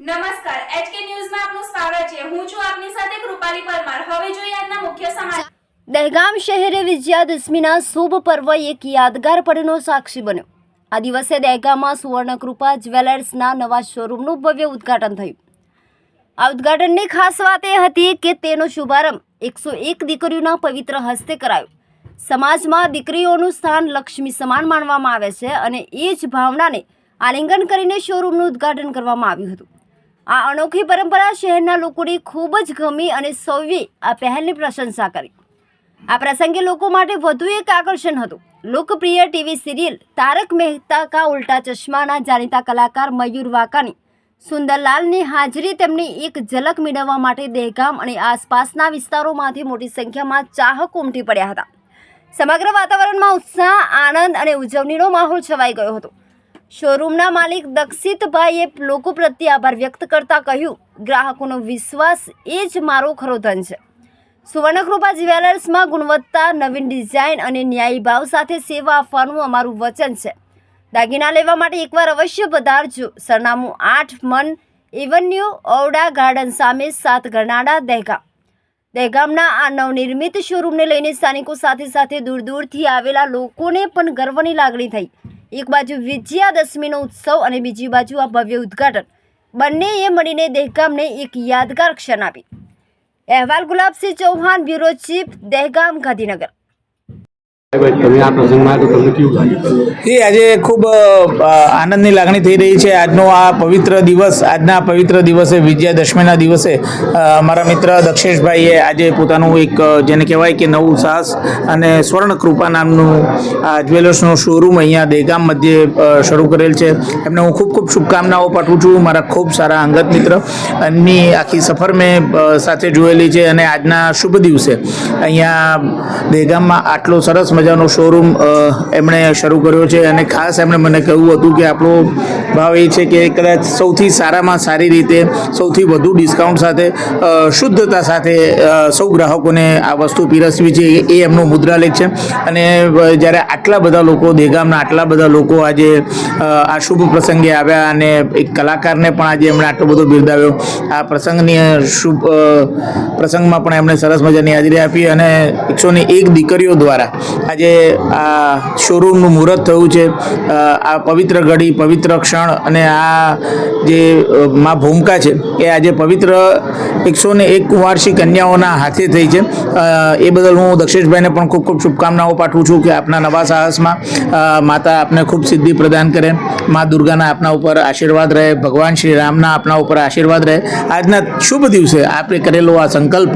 નમસ્કાર એચકે ન્યૂઝમાં આપનું સ્વાગત છે. હું છું આપની સાથે કૃપાલી પરમાર. હવે જોઈએ આજના મુખ્ય સમાચાર. દહેગામ શહેરે વિજયાદશમીના શુભ પર્વ એક યાદગાર પળનો સાક્ષી બન્યો. આ દિવસે દહેગામમાં સુવર્ણકૃપા જ્વેલર્સના નવા શોરૂમનું ભવ્ય ઉદ્ઘાટન થયું. આ ઉદ્ઘાટનની ખાસ વાત એ હતી કે તેનો શુભારંભ એકસો એક દીકરીઓના પવિત્ર હસ્તે કરાયો. સમાજમાં દીકરીઓનું સ્થાન લક્ષ્મી સમાન માનવામાં આવે છે અને એ જ ભાવનાને આલિંગન કરીને શોરૂમનું ઉદ્ઘાટન કરવામાં આવ્યું હતું. આ અનોખી પરંપરા શહેરના લોકોને ખૂબ જ ગમી અને સૌએ આ પહેલની પ્રશંસા કરી. આ પ્રસંગે લોકો માટે વધુ એક આકર્ષણ હતું. લોકપ્રિય ટીવી સિરિયલ તારક મહેતા કા ઉલ્ટા ચશ્માના જાણીતા કલાકાર મયુર વાકાની સુંદરલાલની હાજરી તેમની એક ઝલક મેળવવા માટે દહેગામ અને આસપાસના વિસ્તારોમાંથી મોટી સંખ્યામાં ચાહકો ઉમટી પડ્યા હતા. સમગ્ર વાતાવરણમાં ઉત્સાહ, આનંદ અને ઉજવણીનો માહોલ છવાઈ ગયો હતો. શોરૂમના માલિક દક્ષિતભાઈએ લોકો પ્રત્યે આભાર વ્યક્ત કરતા કહ્યું, ગ્રાહકોનો વિશ્વાસ એ જ મારો ખરો ધન છે. સુવર્ણકૃપા જ્વેલર્સમાં ગુણવત્તા, નવીન ડિઝાઇન અને ન્યાયી ભાવ સાથે સેવા આપવાનું અમારું વચન છે. દાગીના લેવા માટે એકવાર અવશ્ય પધારજો. સરનામું આઠ મન, એવન્યુ ઔડા ગાર્ડન સામે સાત ગરનાડા દહેગામ. દહેગામના આ નવનિર્મિત શોરૂમને લઈને સ્થાનિકો સાથે સાથે દૂર દૂરથી આવેલા લોકોને પણ ગર્વની લાગણી થઈ. એક બાજુ વિજયાદશમીનો ઉત્સવ અને બીજી બાજુ આ ભવ્ય ઉદ્ઘાટન. બંનેએ મળીને દહેગામને એક યાદગાર ક્ષણ આપી. અહેવાલ ગુલાબસિંહ ચૌહાણ, બ્યુરો ચીફ, દહેગામ ગાંધીનગર ભાઈ તમે આ પ્રસંગમાં તો તમને કેવું લાગ્યું એ આજે ખૂબ આનંદની લાગણી થઈ રહી છે. આજનો આ પવિત્ર દિવસ, આજના પવિત્ર દિવસે, વિજયાદશમીના દિવસે મારા મિત્ર દક્ષેશભાઈએ આજે પોતાનું એક જેને કહેવાય કે નવું સાહસ અને સ્વર્ણ કૃપા નામનું આ જ્વેલર્સનું શોરૂમ અહીંયા દેગામ મધ્યે શરૂ કરેલ છે. એમને હું ખૂબ ખૂબ શુભકામનાઓ પાઠવું છું. મારા ખૂબ સારા અંગત મિત્ર. એમની આખી સફર મેં સાથે જોયેલી છે અને આજના શુભ દિવસે અહીંયા દેગામમાં આટલો સરસ મજાનો શોરૂમ એમણે શરૂ કર્યો છે અને ખાસ એમણે મને કહ્યું હતું કે આપણો ભાવ એ છે કે કદાચ સૌથી સારામાં સારી રીતે, સૌથી વધુ ડિસ્કાઉન્ટ સાથે શુદ્ધતા સાથે સૌ ગ્રાહકોને આ વસ્તુ પીરસવી છે એ- એમનો મુદ્રાલેખ છે. અને જ્યારે આટલા બધા લોકો, દેગામના આટલા બધા લોકો આજે આ શુભ પ્રસંગે આવ્યા અને એક કલાકારને પણ આજે એમણે આટલો બધો બિરદાવ્યો, આ પ્રસંગની શુભ પ્રસંગમાં પણ એમણે સરસ મજાની હાજરી આપી અને એકસો ને એક દીકરીઓ દ્વારા આજે આ શોરૂમનું મુહૂર્ત થયું છે. આ પવિત્ર ઘડી, પવિત્ર ક્ષણ અને આ જે મા ભૂમિકા છે એ આજે પવિત્ર એકસો ને એક કુંવારસી કન્યાઓના હાથે થઈ છે. એ બદલ હું દક્ષેશભાઈને પણ ખૂબ ખૂબ શુભકામનાઓ પાઠવું છું કે આપના નવા સાહસમાં માતા આપને ખૂબ સિદ્ધિ પ્રદાન કરે. મા દુર્ગાના આપના ઉપર આશીર્વાદ રહે, ભગવાન શ્રી રામના આપના ઉપર આશીર્વાદ રહે. આજના શુભ દિવસે આપણે કરેલો આ સંકલ્પ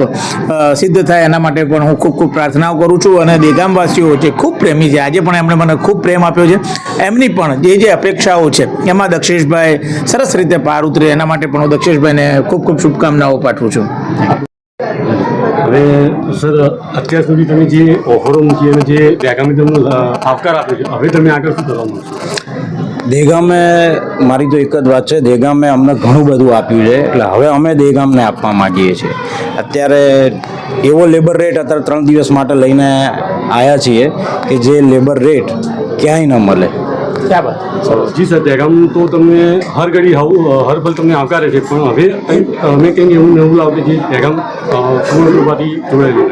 સિદ્ધ થાય એના માટે પણ હું ખૂબ ખૂબ પ્રાર્થનાઓ કરું છું અને દેગામવાસીઓ જે ખૂબ પ્રેમી છે આજે પણ એમણે મને ખૂબ પ્રેમ આપ્યો છે. એમની પણ જે જે અપેક્ષાઓ છે એમાં દક્ષેશભાઈ સરસ રીતે પાર ઉતરે એના માટે પણ હું દક્ષેશભાઈને ખૂબ ખૂબ શુભકામનાઓ પાઠવું છું. હવે સર અત્યાર સુધી તમે જે ઓફરો મૂકી અને જે આગામી તમને આવકાર આપ્યો છે હવે તમે આગળ શું કરવા માંગશો? દેગામે મારી તો એક જ વાત છે દેગામે અમને ઘણું બધું આપ્યું છે એટલે હવે અમે દેગામને આપવા માંગીએ છીએ. અત્યારે એવો લેબર રેટ અત્યારે ત્રણ દિવસ માટે લઈને આવ્યા છીએ કે જે લેબર રેટ ક્યાંય ન મળે. જી સર દહેગામ તો તમને હર ઘડી હવું હર પલ તમને આવકારે છે પણ હવે અમે કંઈક એવું નવું લાવ કે જે દહેગામ પૂર્ણરૂપાથી જોડાયેલું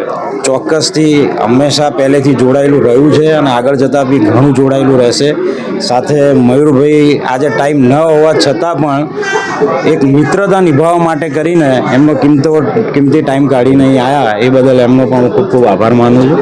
ચોક્કસથી હંમેશા પહેલેથી જોડાયેલું રહ્યું છે અને આગળ જતાં બી ઘણું જોડાયેલું રહેશે. સાથે મયુરભાઈ આજે ટાઈમ ન હોવા છતાં પણ એક મિત્રતા નિભાવવા માટે કરીને એમનો કિંમતો કિંમતી ટાઈમ કાઢીને અહીં આવ્યા. એ બદલ એમનો પણ હું ખૂબ ખૂબ આભાર માનું છું.